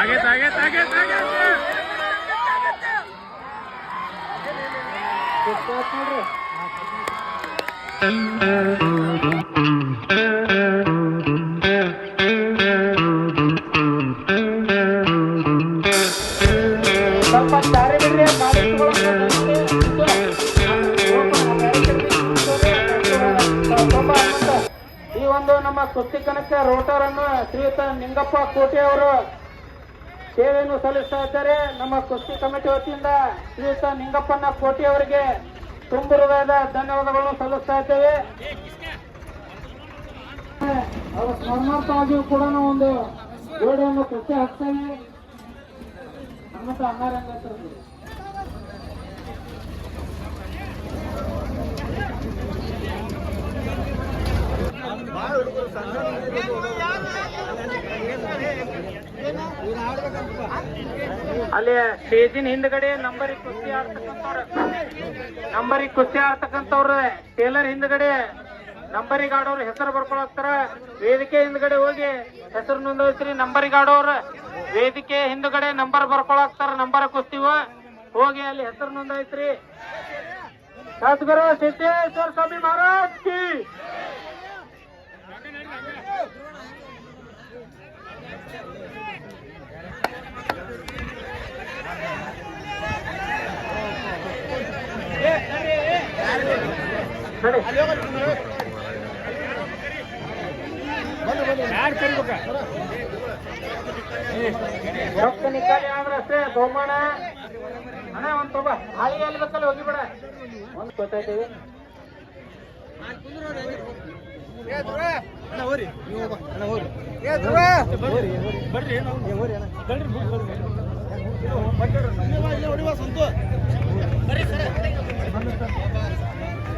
ಆಗೈತೆ ಆಗೈತೆ ಆಗೈತೆ ಈ ಒಂದು ನಮ್ಮ ಕುಸ್ತಿ ಕನಕ ರೋಟರ್ ಅನ್ನು ಶ್ರೀಯುತ ನಿಂಗಪ್ಪ ಕೋಟೆ ಅವರು ಸೇವೆಯನ್ನು ಸಲ್ಲಿಸ್ತಾ ಇದ್ದಾರೆ. ನಮ್ಮ ಕುಸ್ತಿ ಕಮಿಟಿ ವತಿಯಿಂದ ಶ್ರೀಯುತ ನಿಂಗಪ್ಪನ ಕೋಟಿ ಅವರಿಗೆ ತುಂಬು ಹೃದಯದ ಧನ್ಯವಾದಗಳನ್ನು ಸಲ್ಲಿಸ್ತಾ ಇದ್ದೇವೆ. ಅವರ ಸ್ಮರಣಾರ್ಥವಾಗಿಯೂ ಕೂಡ ಒಂದು ಗೋಡೆಯನ್ನು ಕುಸ್ತಿ ಹಾಕ್ತೇವೆ. ಹನುಮಂತ ಅನ್ನಾರಂಗ ಅಲ್ಲಿ ಸ್ಟೇಜಿನ ಹಿಂದ್ಗಡೆ ನಂಬರಿಗೆ ಕುಸ್ತಿ ಆಡ್ತಕ್ಕಂಥವ್ರ. ನಂಬರಿಗೆ ಕುಸ್ತಿ ಆಡ್ತಕ್ಕಂಥವ್ರ, ಟೇಲರ್ ಹಿಂದ್ಗಡೆ ನಂಬರಿಗೆ ಆಡೋರು ಹೆಸರು ಬರ್ಕೊಳಕ್ತಾರ. ವೇದಿಕೆ ಹಿಂದ್ಗಡೆ ಹೋಗಿ ಹೆಸರು ನೋಂದೋಯ್ತ್ರಿ ನಂಬರಿಗೆ ಆಡೋರು ವೇದಿಕೆ ಹಿಂದ್ಗಡೆ ನಂಬರ್ ಬರ್ಕೊಳಕ್ತಾರ ನಂಬರ್ ಕುಸ್ತಿವ. ಹೋಗಿ ಅಲ್ಲಿ ಹೆಸರು ನೋಂದಾಯ್ತ್ರಿ ಸದ್ಗುರು ಸಿದ್ದೇಶ್ವರ ಸ್ವಾಮಿ ಮಹಾರಾಜ್ ಕಿ. ರೊಕ್ಕ ನಿಕ್ಕಾಲಿ ಆದ್ರೆ ಅಷ್ಟೇ ಬಹುಮಾನ ಅಣ್ಣ ಒಂದ್ ತೊಬ ಹಾಳಿ ಎಲ್ಲಿ ಬೇಕಲ್ಲಿ ಹೋಗಿಬೇಡ ಒಂದ್ ಗೊತ್ತಾಯ್ತೀವಿ ಬರ್ರಿ.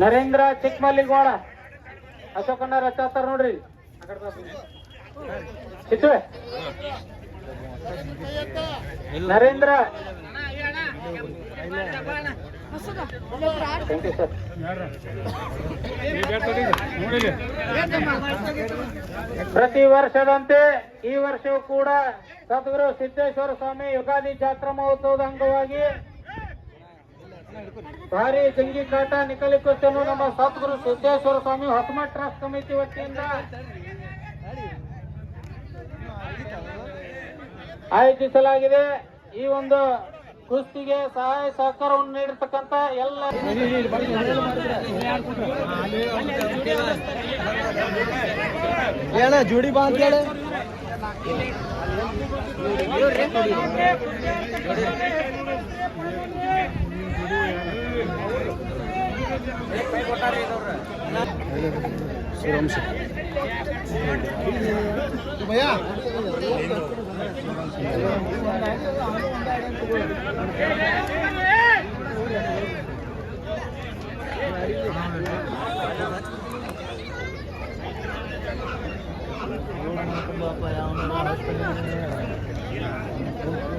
ನರೇಂದ್ರ ಚಿಕ್ಕಮಲ್ಲಿಗೋಡ. ಅಶೋಕಣ್ಣ ರಚಾತಾರ ನೋಡ್ರಿ. ನರೇಂದ್ರ. ಪ್ರತಿ ವರ್ಷದಂತೆ ಈ ವರ್ಷವೂ ಕೂಡ ಸದ್ಗುರು ಸಿದ್ದೇಶ್ವರ ಸ್ವಾಮಿ ಯುಗಾದಿ ಜಾತ್ರಾ ಮಹೋತ್ಸವದ ಅಂಗವಾಗಿ ಭಾರಿ ಜಂಗಿ ಕಾಟ ನಿಕಲಿ ಕುಸ್ತಿಯನ್ನು ನಮ್ಮ ಸದ್ಗುರು ಸಿದ್ದೇಶ್ವರ ಸ್ವಾಮಿ ಹೊಸಮ ಟ್ರಸ್ಟ್ ಸಮಿತಿ ವತಿಯಿಂದ ಆಯೋಜಿಸಲಾಗಿದೆ. ಈ ಒಂದು ಕುಸ್ತಿಗೆ ಸಹಾಯ ಸಹಕಾರವನ್ನು ನೀಡಿರ್ತಕ್ಕಂಥ ಎಲ್ಲ ಹೇಳ, ಜೋಡಿ ಬಾ श्रीराम से भैया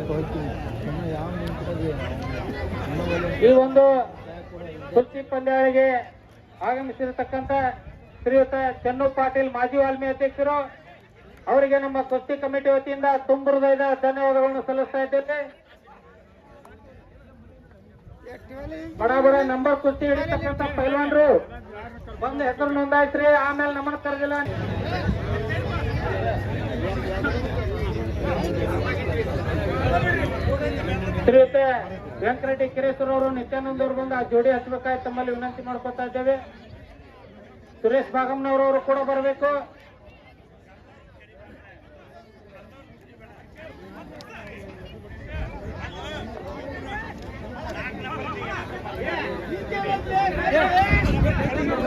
बहुत समय यहाँ ಈ ಒಂದು ಕುಸ್ತಿ ಪಂದ್ಯಾವಳಿಗೆ ಆಗಮಿಸಿರತಕ್ಕಂತ ಶ್ರೀಯುತ ಚನ್ನು ಪಾಟೀಲ್ ಮಾಜಿ ವಾಲ್ಮಿ ಅಧ್ಯಕ್ಷರು, ಅವರಿಗೆ ನಮ್ಮ ಕುಸ್ತಿ ಕಮಿಟಿ ವತಿಯಿಂದ ತುಂಬ ಹೃದಯದ ಧನ್ಯವಾದಗಳನ್ನು ಸಲ್ಲಿಸ್ತಾ ಇದ್ದೇವೆ ಬಡ ಬಡ ನಂಬರ್ ಕುಸ್ತಿ ಹಿಡಿತಕ್ಕಂತ ಪೈಲ್ವಾನ್ರು, ಬಂದು ಹೆಸರು ನೋಂದಾಯಿಸ್ರಿ, ಆಮೇಲೆ ನಮ್ಮನ್ನ ಕರೆದಿಲ್ಲ. ಶ್ರೀಯುತ ವೆಂಕಟರೆಡ್ಡಿ ಕಿರೇಶ್ವರ ಅವರು ನಿತ್ಯಾನಂದ ಅವರು ಬಂದು ಆ ಜೋಡಿ ಹಚ್ಚಬೇಕಾಗಿ ತಮ್ಮಲ್ಲಿ ವಿನಂತಿ ಮಾಡ್ಕೊತಾ ಇದ್ದೇವೆ. ಸುರೇಶ್ ಭಾಗಮ್ನವರವರು ಕೂಡ ಬರಬೇಕು.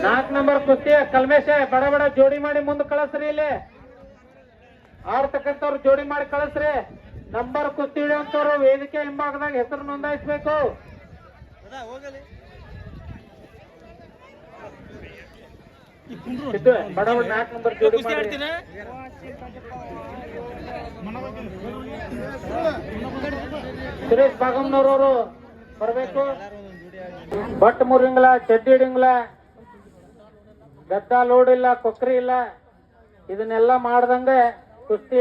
ನಾಲ್ಕು ನಂಬರ್ ಕುಸ್ತಿಯ ಕಲ್ಮೇಶ, ಬಡ ಬಡ ಜೋಡಿ ಮಾಡಿ ಮುಂದೆ ಕಳಸ್ರಿ ಇಲ್ಲಿ. ಆಡ್ತಕ್ಕಂಥವ್ರು ಜೋಡಿ ಮಾಡಿ ಕಳಿಸ್ರಿ. ನಂಬರ್ ಕುಸ್ತಿ ಅಂತವರು ವೇದಿಕೆ ಹಿಂಭಾಗದಾಗ ಹೆಸರು ನೋಂದಾಯಿಸ್ಬೇಕು. ನಾಲ್ಕು ನಂಬರ್ ಜೋಡಿ ಸುರೇಶ್ ಬಾಗಮ್ನವ್ರವರು ಬರಬೇಕು. ಭಟ್ ಮುರಿಂಗ್ಲ ಚಡ್ಡಿ ಹಿಡಿಂಗ್ಲ ಗದ್ದ ಲೋಡ್ ಇಲ್ಲ ಕೊಕ್ರಿ ಇಲ್ಲ ಇದನ್ನೆಲ್ಲ ಮಾಡ್ದಂಗೆ ಕುಸ್ತಿ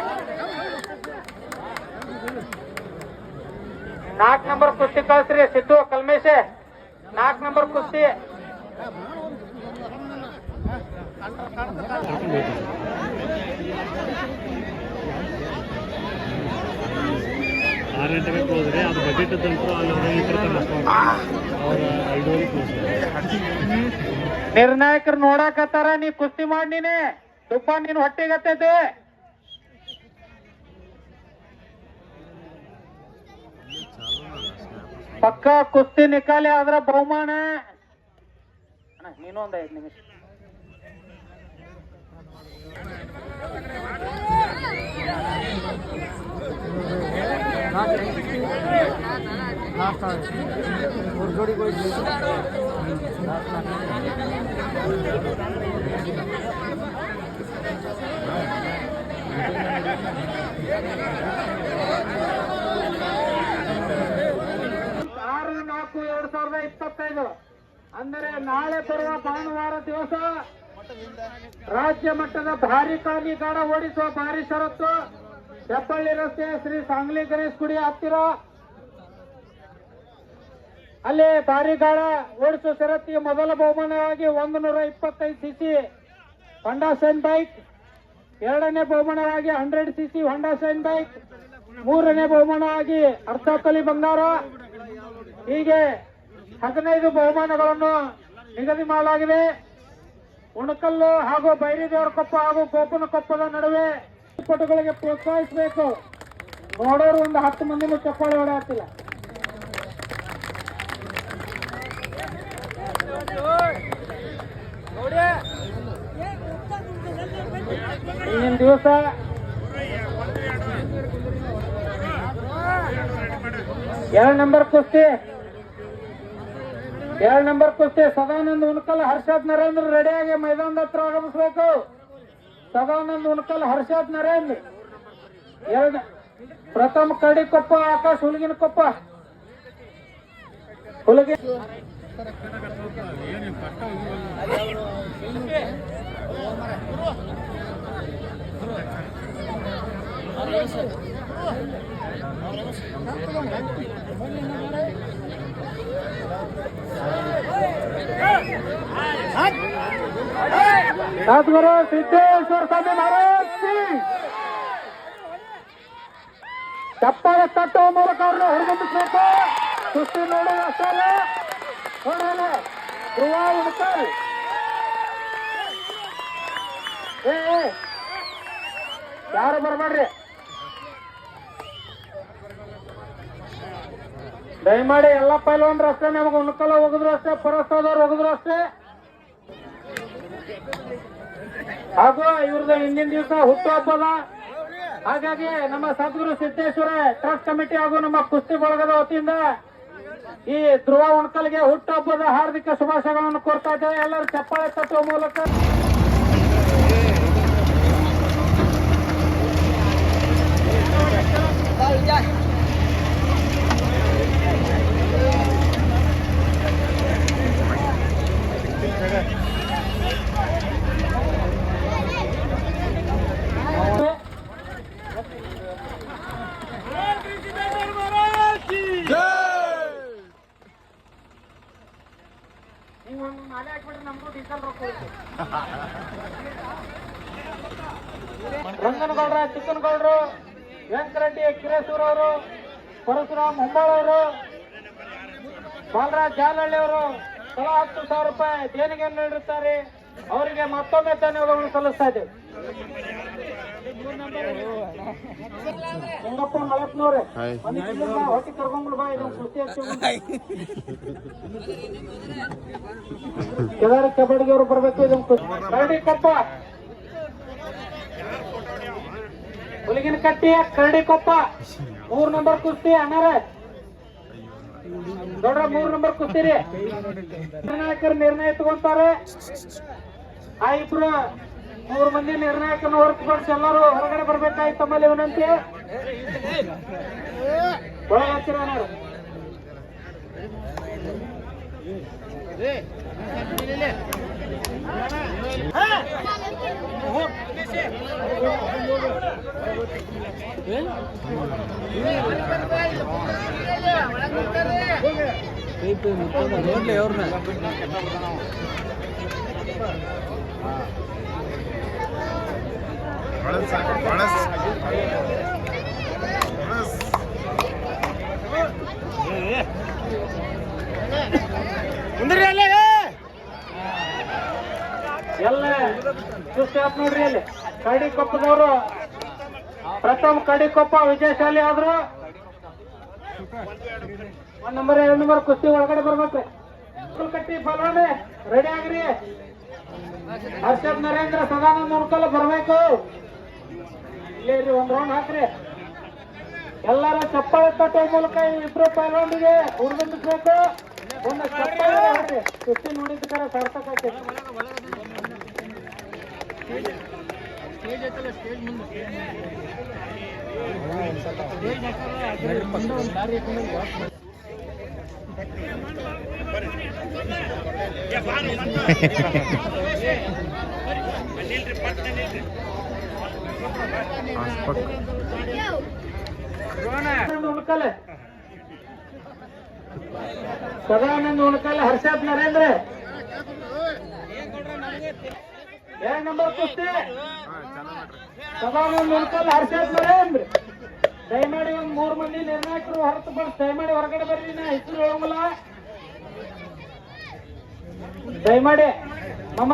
ನಾಲ್ಕು ನಂಬರ್ ಕುಸ್ತಿ ಕಳಿಸ್ರಿ ಸಿದ್ದು ಕಲ್ಮೇಶೆ. ನಾಲ್ಕು ನಂಬರ್ ಕುಸ್ತಿ. ಆರು ಗಂಟೆಗೆ ಕ್ಲೋಸ್ ರೀ ಅದು ಬಜೆಟ್ ಅಂತೂ ಅಲ್ಲಿ ಹೊರಗೆ ಇಟ್ಟಿರ್ತಾರೆ ಅವ್ರ ಐದುವರೆ ಕ್ಲೋಸ್ ನಿರ್ಣಾಯಕರು ನೋಡಾಕತ್ತಾರ ನೀ ಕುಸ್ತಿ ಮಾಡಿ ನೀನೆ. ತುಪ್ಪ ನೀನ್ ಹೊಟ್ಟಿಗತ್ತೈತಿ ಪಕ್ಕ ಕುಸ್ತಿ ನಿಕಾಲಿ ಆದ್ರ ಬಹುಮಾನ. ಅಣ್ಣ, ನೀನು ಒಂದ್ ಐದು ನಿಮಿಷ ಆರು ನಾಲ್ಕು ಎರಡ್ ಸಾವಿರದ ಇಪ್ಪತ್ತೈದು. ಅಂದರೆ ನಾಳೆ ಬರುವ ಭಾನುವಾರ ದಿವಸ ರಾಜ್ಯ ಮಟ್ಟದ ಭಾರಿ ಗಾಡ ಓಡಿಸುವ ಭಾರಿ ಷರತ್ತು ಹೆಬ್ಬಳ್ಳಿ ರಸ್ತೆ ಶ್ರೀ ಸಾಂಗ್ಲಿ ಗಣೇಶ್ ಗುಡಿ ಹತ್ತಿರ. ಅಲ್ಲಿ ಭಾರಿ ಗಾಡ ಓಡಿಸುವ ಷರತ್ತಿಗೆ ಮೊದಲ ಬಹುಮಾನವಾಗಿ ಒಂದು ನೂರ ಇಪ್ಪತ್ತೈದು ಸಿಸಿ ಹೊಂಡಾ ಸೈನ್ ಬೈಕ್, ಎರಡನೇ ಬಹುಮಾನವಾಗಿ hundred CC Honda Shine bike, ಮೂರನೇ ಬಹುಮಾನವಾಗಿ ಅರ್ಧ ಬಂಗಾರ. ಹೀಗೆ ಹದಿನೈದು ಬಹುಮಾನಗಳನ್ನು ನಿಗದಿ ಮಾಡಲಾಗಿದೆ. ಉಣಕಲ್ಲು ಹಾಗೂ ಬೈರಿದೇವರ ಕೊಪ್ಪ ಹಾಗೂ ಗೋಪನ ಕಪ್ಪದ ನಡುವೆ ಪಟುಗಳಿಗೆ ಪ್ರೋತ್ಸಾಹಿಸಬೇಕು. ನೋಡೋರು ಒಂದು ಹತ್ತು ಮಂದಿನೂ ಚಪ್ಪಾಳೆ ಹೊಡೆಯುತ್ತಿಲ್ಲ. ಇಂದಿನ ದಿವಸ ಎರಡು ನಂಬರ್ ಕುಸ್ತಿ. ಎರಡು ನಂಬರ್ ಕುಸ್ತಿ ಸದಾನಂದ್ ಉಣಕಲ್ ಹರ್ಷದ್ ನರೇಂದ್ರ ರೆಡಿಯಾಗಿ ಮೈದಾನದ ಹತ್ರ ಆಗಮಿಸ್ಬೇಕು. ಸದಾನಂದ್ ಉಣಕಲ್ ಹರ್ಷದ್ ನರೇಂದ್ರ. ಎರಡು ಪ್ರಥಮ ಕಡಿ ಕೊಪ್ಪ, ಆಕಾಶ್ ಹುಲಿಗಿನ ಕೊಪ್ಪ. ಹುಲಿಗಿ ಸದ್ಗುರು ಸಿದ್ದೇಶ್ವರ ಸ್ವಾಮಿ ಮಹಾರಾಜ್ ಕಿ ಚಪ್ಪಾಳೆ ತಟ್ಟುವ ಮೂಲಕ ಅವ್ರನ್ನ ಹೊರಗೊಂಡಿಸ್ಬೇಕು ಸುಸ್ತಿ ನೋಡುವ ಅಷ್ಟೇ ಅಲ್ಲ ನೋಡೋಣ ಧ್ರುವ ಉಣ್ಕಲ್ ಏ ಏ, ಯಾರು ಬರಬೇಡ್ರಿ ದಯಮಾಡಿ ಎಲ್ಲ ಪೈಲ್ವಾನ್ರು ಅಷ್ಟೇ, ನಮಗೆ ಉಣ್ಕಲ್ಲ ಹೋಗಿದ್ರು ಅಷ್ಟೇ, ಪರಸ್ತದವ್ರು ಹೋಗಿದ್ರು ಅಷ್ಟೇ. ಹಾಗೂ ಇವ್ರದ್ದು ಹಿಂದಿನ ದಿವಸ ಹುಟ್ಟುಹಬ್ಬದ ಹಾಗಾಗಿ ನಮ್ಮ ಸದ್ಗುರು ಸಿದ್ದೇಶ್ವರ ಟ್ರಸ್ಟ್ ಕಮಿಟಿ ಹಾಗೂ ನಮ್ಮ ಕುಸ್ತಿ ಬಳಗದ ವತಿಯಿಂದ ಈ ಧ್ರುವ ಉಣ್ಕಲ್ಗೆ ಹುಟ್ಟುಹಬ್ಬದ ಹಾರ್ದಿಕ ಶುಭಾಶಯಗಳನ್ನು ಕೋರ್ತಾ ಇದ್ದೇವೆ. ಎಲ್ಲರೂ ಚಪ್ಪಾಳೆ ತಟ್ಟುವ ಮೂಲಕ. ರಂಗನಗೌಡ್ರ, ಚಿಕ್ಕನಗೌಡರು, ವೆಂಕರೆಡ್ಡಿ, ಕಿರೇಶ್ವರ ಅವರು, ಪರಶುರಾಮ್ ಹುಂಬಾಳವರು ಬಾಲರಾಜ್ ಜಾಲಹಳ್ಳಿ ಅವರು, ತಲಾ ಹತ್ತು ಸಾವಿರ ರೂಪಾಯಿ ದೇಣಿಗೆ ನೀಡುತ್ತಾರೆ ಅವರಿಗೆ ಮತ್ತೊಮ್ಮೆ ಧನ್ಯವಾದಗಳು ಸಲ್ಲಿಸ್ತಾ ಇದ್ದೇವೆ. ಹೆಂಗಪ್ಪ ಮಳಪ್ನವ್ರೆ ಹೊಟ್ಟೆ ಕರ್ಕೊಂಡ್ಬಿಡು ಬಾ ಇದು ಕುಸ್ತಿ ಕೆದಾರ ಅವ್ರು ಅವರು ಬರ್ಬೇಕು ಕುಸ್ತಿ ಕರಡಿ ಕೊಪ್ಪ ಹುಲಿಗಿನ ಕಟ್ಟಿ ಕರಡಿ ಕೊಪ್ಪ ಮೂರ್ ನಂಬರ್ ಕುಸ್ತಿ ಅಣ್ಣಾರ ದೊಡ್ಡ ಮೂರ್ ನಂಬರ್ ಕುಸ್ತಿರಿ ನಿರ್ಣಾಯಕರು ನಿರ್ಣಯ ತಗೊಂತಾರೆ ಆ ಮೂರು ಮಂದಿ ನಿರ್ಣಾಯಕನ ಹೊರತುಪಡಿಸಿ ಎಲ್ಲರೂ ಹೊರಗಡೆ ಬರ್ಬೇಕಾಯ್ತು ತಮ್ಮಲ್ಲಿ ವಿನಂತಿ. ಒಳಗೆ ಹಚ್ಚಿರ ಅಣ್ಣಾರು ನೋಡ್ಲಿ ಅವ್ರನ್ನ ಎಲ್ಲ ಆತ್ ನೋಡ್ರಿ ಅಲ್ಲಿ. ಕಡಿಕೊಪ್ಪದವರು ಪ್ರಥಮ ಕಡಿಕೊಪ್ಪ ವಿಜಯಶಾಲಿ ಆದ್ರು. ಒಂದ್ ನಂಬರ್ ಎರಡು ನಂಬರ್ ಕುಸ್ತಿ ಒಳಗಡೆ ಬರ್ಬೇಕು. ಕಟ್ಟಿ ಬಲವಾನೆ ರೆಡಿ ಆಗ್ರಿ. ಹರ್ಷದ್ ನರೇಂದ್ರ ಸದಾನಂದ ಮುನ್ಕಲ್ ಬರ್ಬೇಕು. ಇಲ್ಲೇ ಇರ್ರಿ ಒಂದ್ ರೌಂಡ್ ಹಾಕ್ರಿ. ಎಲ್ಲರ ಚಪ್ಪಾಳೆ ತಟ್ಟೋ ಮೂಲಕ ಇಬ್ರು ಪೈಲವಾನಿಗೆ ಹುರಿದುಂಬಿಸ್ಬೇಕು ಒಂದು ಚಪ್ಪಾಳೆ ಹಾಕ್ರಿ. ಸುತ್ತಿ ನೋಡಿದ್ದಕ್ಕಾರ ಸಾರ್ಥಕ ಆಕೈತಿ. ಉಣಕಲ್ ಸದಾನಂದ ಉಣಕಲ್ ಹರ್ಷದ್ ನರೇಂದ್ರ. ಎರಡ್ ನಂಬರ್ ಕುಸ್ತಿ? ಸದಾನಂದ ಉಣಕಲ್ ಹರ್ಷದ್ ನರೇಂದ್ರ. ದಯಮಾಡಿ ಒಂದ್ ಮೂರ್ ಮಂದಿ ನಿರ್ಣಾಯಕರು ಹೊರತುಪಡಿಸಿ ದಯಮಾಡಿ ಹೊರಗಡೆ ಬರ್ರಿ ನಾ ಹೆಸರು ಹೇಳಂಗಿಲ್ಲ. ದಯಮಾಡಿ, ಮಮ್ಮ.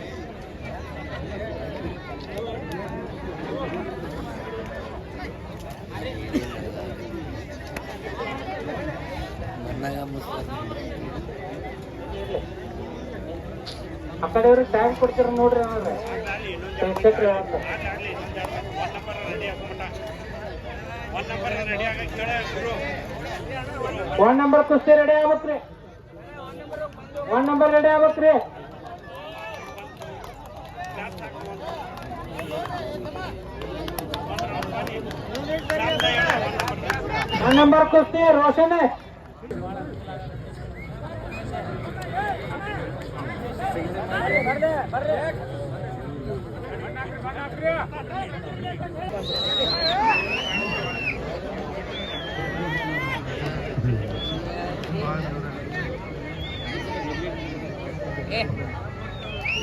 ಆ ಕಡೆಯವ್ರಿಗೆ ಟೈಮ್ ಕೊಡ್ತೀರ ನೋಡ್ರಿ ಅವ್ರೆ. ಪ್ರೇಕ್ಷಕ್ರು ಹೇಳ್ತಾರೆ ಒನ್ ನಂಬರ್ ಕುಸ್ತಿ ರೆಡಿ ಆಗ್ಬೇಕ್ರಿ. ಒನ್ ನಂಬರ್ ರೆಡಿ ಆಗ್ಬೇಕ್ರಿ. ಒನ್ ನಂಬರ್ ಕುಸ್ತಿ, ರೋಷನ್.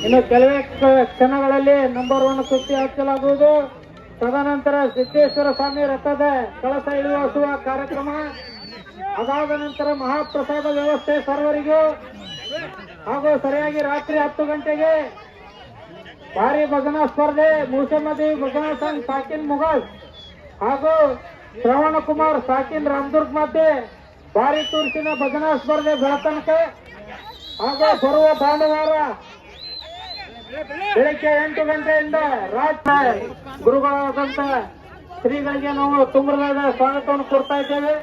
ಇನ್ನು ಕೆಲವೇ ಕ್ಷಣಗಳಲ್ಲಿ ನಂಬರ್ ಒನ್ ಕುಸ್ತಿ ಹಚ್ಚಲಾಗುವುದು. ತದನಂತರ ಸಿದ್ದೇಶ್ವರ ಸ್ವಾಮಿ ರಥದ ಕಳಸ ಇಳಿಸುವ ಕಾರ್ಯಕ್ರಮ. ಅದಾದ ನಂತರ ಮಹಾಪ್ರಸಾದ ವ್ಯವಸ್ಥೆ ಸರ್ವರಿಗೂ. ಹಾಗೂ ಸರಿಯಾಗಿ ರಾತ್ರಿ ಹತ್ತು ಗಂಟೆಗೆ ಭಾರಿ ಭಜನಾ ಸ್ಪರ್ಧೆ ಮೂಸಮದಿ ಭಜನಾ ಸಂಘ್ ಸಾಕಿನ್ ಮುಗಲ್ ಹಾಗೂ ಶ್ರವಣ ಕುಮಾರ್ ಸಾಕಿನ್ ರಾಮದುರ್ಗ್ ಮಧ್ಯೆ ಭಾರಿ ತುರ್ಸಿನ ಭಜನಾ ಸ್ಪರ್ಧೆ ಬೆಳತನಕ ಹಾಗೂ ಬರುವ ಭಾನುವಾರ ಬೆಳಿಗ್ಗೆ ಎಂಟು ಗಂಟೆಯಿಂದ ರಾತ್ರಿ ಗುರುಗಳಾದಂತ ಶ್ರೀಗಳಿಗೆ ನಾವು ತುಂಬ ಸ್ವಾಗತವನ್ನು ಕೊಡ್ತಾ ಇದ್ದೇವೆ.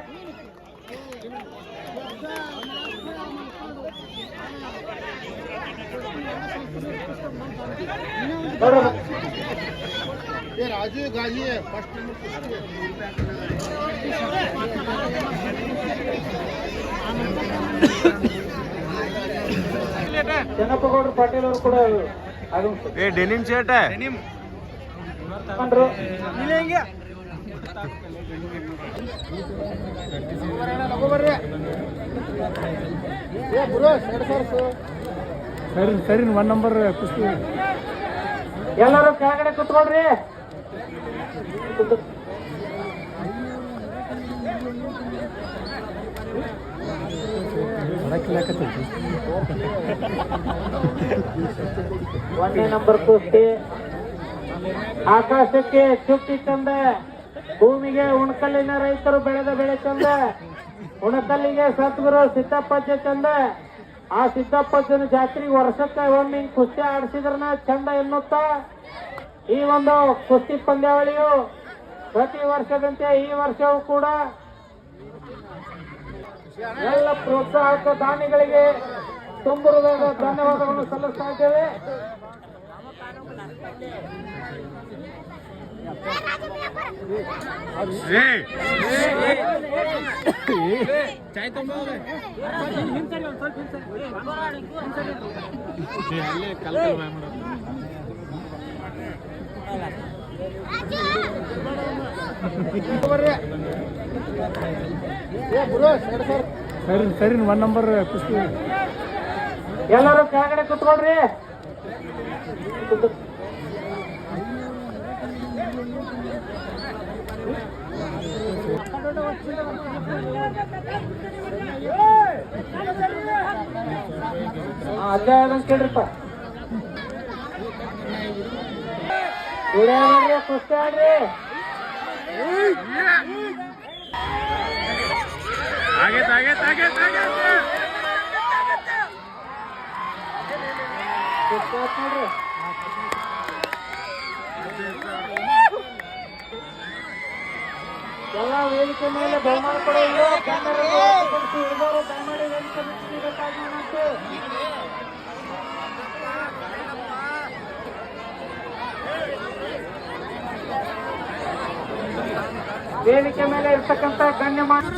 ರಾಜೀವ್ ಗಾಂಧಿ ಫಸ್ಟ್ ಚನ್ನಪ್ಪಗೌಡರು ಪಾಟೀಲ್ ಅವರು ಕೂಡ ಏ ಡೆನಿಮ್ ಶರ್ಟ್ ಸರಿ ಸರಿ ಒನ್ ನಂಬರ್ ಕುಸ್ತಿ. ಎಲ್ಲರೂ ಕೆಳಗಡೆ ಕುತ್ಕೊಳ್ರಿ. ಒಂದೇ ನಂಬರ್ ಕುಸ್ತಿ. ಆಕಾಶಕ್ಕೆ ಚುಕ್ಕಿ ಚಂದ. ಭೂಮಿಗೆ ಉಣಕಲ್ಲಿನ ರೈತರು ಬೆಳೆದ ಬೆಳೆ ಚಂದ. ಉಣಕಲ್ಲಿಗೆ ಸದ್ಗುರು ಸಿದ್ದಪ್ಪಜ್ಜ ಚಂದ. ಆ ಸಿದ್ದಪ್ಪಜ್ಜನ ಜಾತ್ರೆಗೆ ವರ್ಷಕ್ಕೆ ಒಮ್ಮೆ ಹಿಂಗ್ ಕುಸ್ತಿ ಆಡಿಸಿದ್ರನ ಚಂದ ಎನ್ನುತ್ತಾ ಈ ಒಂದು ಕುಸ್ತಿ ಪಂದ್ಯಾವಳಿಯು ಪ್ರತಿ ವರ್ಷದಂತೆ ಈ ವರ್ಷವೂ ಕೂಡ ಎಲ್ಲ ಪ್ರೋತ್ಸಾಹಕ ದಾನಿಗಳಿಗೆ ತುಂಬ ಹೃದಯದ ಧನ್ಯವಾದಗಳನ್ನು ಸಲ್ಲಿಸ್ತಾ ಇದ್ದೇವೆ. ಸರಿ ಸರಿ ಒನ್ ನಂಬರ್ ಕುಸ್ತಿ ಎಲ್ಲರೂ ಕೆಳಗಡೆ ಕುತ್ಕೊಳ್ರಿ. ಅಲ್ಲೇ ಕೇಳ್ರಿಪ್ಪ. ಕುಸ್ತಿ ಆಡ್ರಿ. ಆಗೈತೆ ಎಲ್ಲ ವೇದಿಕೆ ಮೇಲೆ ಬಹುಮಾನ ದಯಮಾಡಿ ವೇದಿಕೆ ಮೇಲೆ ಇರ್ತಕ್ಕಂಥ ಗಣ್ಯಮಾನ್ಯ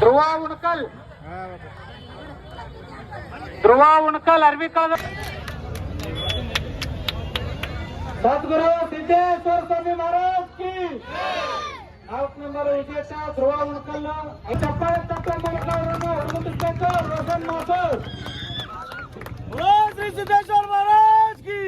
ಧ್ರುವ ಉಣಕಲ್. ಧ್ರುವ ಉಣಕಲ್ ಅರ್ವಿ ಕಳೆದ ಸದ್ಗುರು ಸಿದ್ದೇಶ್ವರ ಸ್ವಾಮಿ ಮಹಾರಾಜ್ ಕಿ ನಾಲ್ಕು ನಂಬರ್ ವಿಜೇತ ಧ್ರುವ ಉಣಕಲ್ ಚಪ್ಪಾಳೆ ತಕ್ಕ ಮೂಲಕ ಅವರನ್ನು ಹೊರಗುಂದಿಸಬೇಕು ರೋಷನ್ ಮಾಸೂರ್ श्री सिद्धेश्वर महाराज की